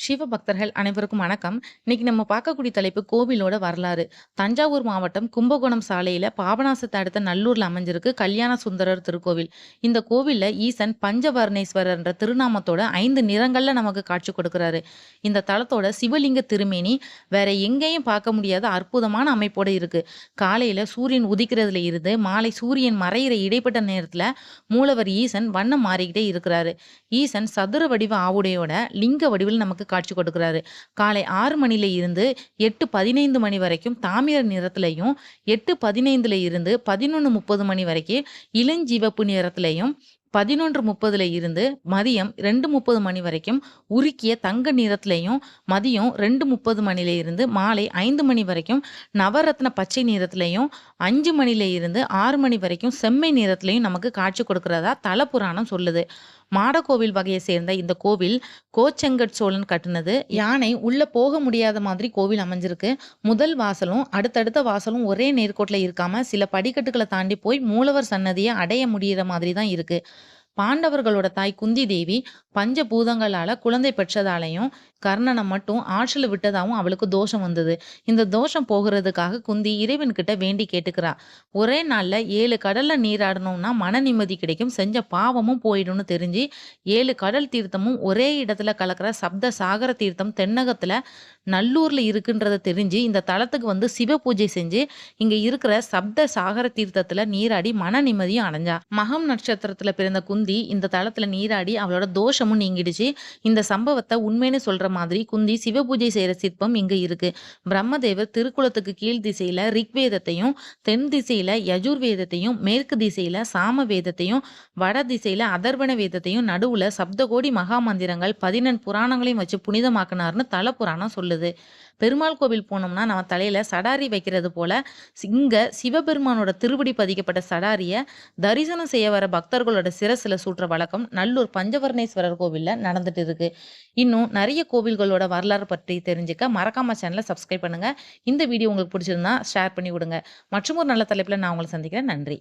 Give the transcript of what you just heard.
சிவ பக்தர்கள் அனைவருக்கும் வணக்கம். இன்னைக்கு நம்ம பார்க்கக்கூடிய தலைப்பு கோவிலோட வரலாறு. தஞ்சாவூர் மாவட்டம் கும்பகோணம் சாலையில பாபநாசத்தை அடுத்த நல்லூர்ல அமைஞ்சிருக்கு கல்யாண சுந்தரர் திருக்கோவில். இந்த கோவில்ல ஈசன் பஞ்சவர்ணேஸ்வரர்ன்ற திருநாமத்தோட ஐந்து நிறங்கள்ல நமக்கு காட்சி கொடுக்கிறாரு. இந்த தலத்தோட சிவலிங்க திருமேனி வேற எங்கேயும் பார்க்க முடியாத அற்புதமான அமைப்போட இருக்கு. காலையில சூரியன் உதிக்கிறதுல இருந்து மாலை சூரியன் மறையிற இடைப்பட்ட நேரத்துல மூலவர் ஈசன் வண்ணம் மாறிக்கிட்டே இருக்கிறாரு. ஈசன் சதுர வடிவ ஆவுடையோட லிங்க வடிவில் நமக்கு காட்சி கொடுக்குறாரு. காலை ஆறு மணில இருந்து எட்டு பதினைந்து மணி வரைக்கும் தாமிர நிறத்திலையும் எட்டு பதினைந்துல இருந்து பதினொன்று முப்பது மணி வரைக்கும் இளஞ்சிவப்பு நிறத்திலையும் பதினொன்று முப்பதுல இருந்து மதியம் ரெண்டு முப்பது மணி வரைக்கும் உருக்கிய தங்க நிறத்திலையும் மதியம் ரெண்டு முப்பது மணில இருந்து மாலை ஐந்து மணி வரைக்கும் நவரத்ன பச்சை நிறத்துலையும் அஞ்சு மணில இருந்து ஆறு மணி வரைக்கும் செம்மை நிறத்துலையும் நமக்கு காட்சி கொடுக்கறதா தல புராணம் சொல்லுது. மாடக்கோவில் வகையை சேர்ந்த இந்த கோவில் கோச்செங்கட் சோழன் கட்டினது. யானை உள்ள போக முடியாத மாதிரி கோவில் அமைஞ்சிருக்கு. முதல் வாசலும் அடுத்தடுத்த வாசலும் ஒரே நேர்கோட்டில் இருக்காம சில படிக்கட்டுகளை தாண்டி போய் மூலவர் சன்னதியை அடைய முடியிற மாதிரி தான் இருக்கு. பாண்டவர்களோட தாய் குந்தி தேவி பஞ்சபூதங்களால குழந்தை பெற்றதாலையும் கர்ணனை மட்டும் ஆற்றில் விட்டதாகவும் அவளுக்கு தோஷம் வந்தது. இந்த தோஷம் போகிறதுக்காக குந்தி இறைவன் கிட்ட வேண்டி கேட்டுக்கிறா. ஒரே நாள்ல ஏழு கடல்ல நீராடணும்னா மன நிம்மதி கிடைக்கும். செஞ்ச பாவமும் போயிடும்னு தெரிஞ்சு ஏழு கடல் தீர்த்தமும் ஒரே இடத்துல கலக்கிற சப்த சாகர தீர்த்தம் தென்னகத்துல நல்லூர்ல இருக்குன்றத தெரிஞ்சு இந்த தளத்துக்கு வந்து சிவ பூஜை செஞ்சு இங்க இருக்கிற சப்த சாகர தீர்த்தத்துல நீராடி மன நிம்மதியும் அடைஞ்சா. மகம் நட்சத்திரத்துல பிறந்த குந்தி இந்த தளத்தில் நீராடி அவளோட தோஷமும் நீங்கிடுச்சு. இந்த சம்பவத்தை உண்மைன்னு சொல்ற மாதிரி குந்தி சிவ பூஜை செய்யற சிற்பம் இங்க இருக்கு. பிரம்மதேவர் திருக்குளத்துக்கு கீழ் திசையில ரிக்வேதத்தையும் தென் திசையில யஜுர்வேதத்தையும் மேற்கு திசையில சாம வேதத்தையும் வட திசையில அதர்வண வேதத்தையும் நடுவுல சப்தகோடி மகா மந்திரங்கள் பதினெண் புராணங்களையும் வச்சு புனிதமாக்குனார்னு தல புராணம் சொல்லுது. பெருமாள் கோவில் போனோம்னா நம்ம தலையில சடாரி வைக்கிறது போல இங்க சிவபெருமானோட திருவடி பதிக்கப்பட்ட சடாரிய தரிசனம் செய்ய வர பக்தர்களோட சிரசுல சூட்டுற வழக்கம். நல்லூர் பஞ்சவர்ணேஸ்வரர் கோவிலில் நடந்துட்டு இருக்கு. இன்னும் நிறைய கோவில்களோட வரலாறு பற்றி தெரிஞ்சுக்க மறக்காம சேனலை சப்ஸ்கிரைப் பண்ணுங்க. இந்த வீடியோ உங்களுக்கு பிடிச்சிருந்தா ஷேர் பண்ணி விடுங்க. மற்றும் ஒரு நல்ல தலைப்பில் நான் உங்களை சந்திக்கிறேன். நன்றி.